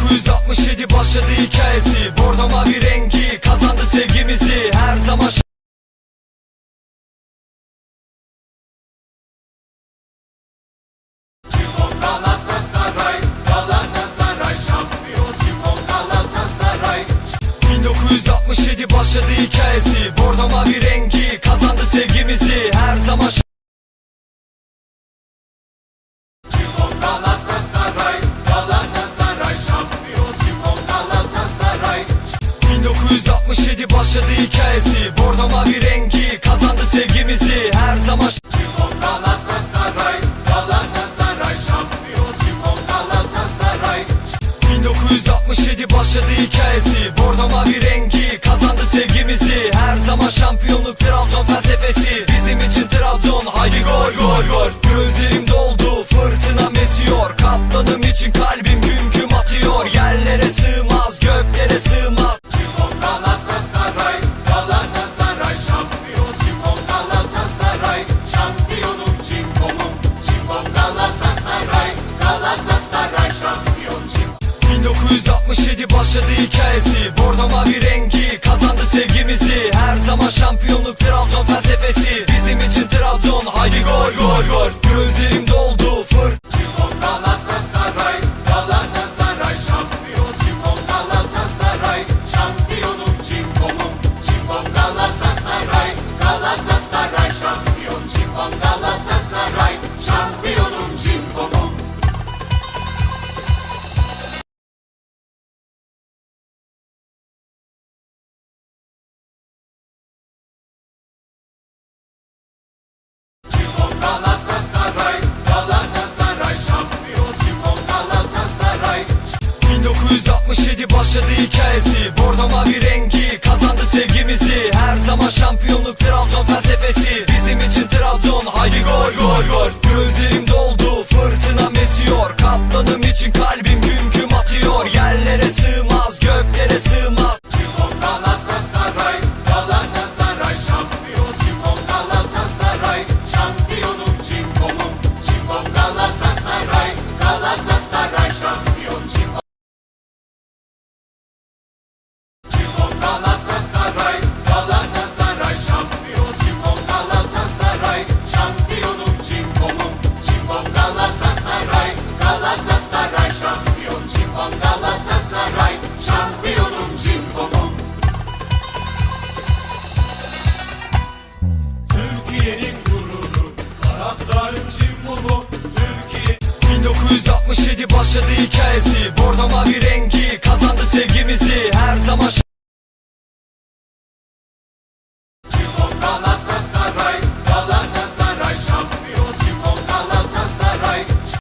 1967 başladı hikayesi. Bordo mavi rengi kazandı sevgimizi. Her zaman başladı hikayesi. Bordo mavi rengi kazandı sevgimizi. Her zaman Galatasaray, Galatasaray şampiyon. Cimon Galatasaray. 1967 başladı hikayesi. Bordo mavi rengi kazandı sevgimizi. Her zaman şampiyonluk Trabzon felsefesi. Bizim için Trabzon haydi gol gol gol. Gözlerim doldu fırtına mesiyor. Kaptanım için kalbim 1967 başladı hikayesi. Bordo mavi rengi kazandı sevgimizi. Her zaman şampiyonluk Trabzon felsefesi. Bizim için Trabzon haydi gol gol gol. Gözlerim doldu başladı hikayesi. Bordo mavi rengi kazandı sevgimizi. Her zaman şampiyonluk başladı hikayesi. Bordo mavi rengi kazandı sevgimizi. Her zaman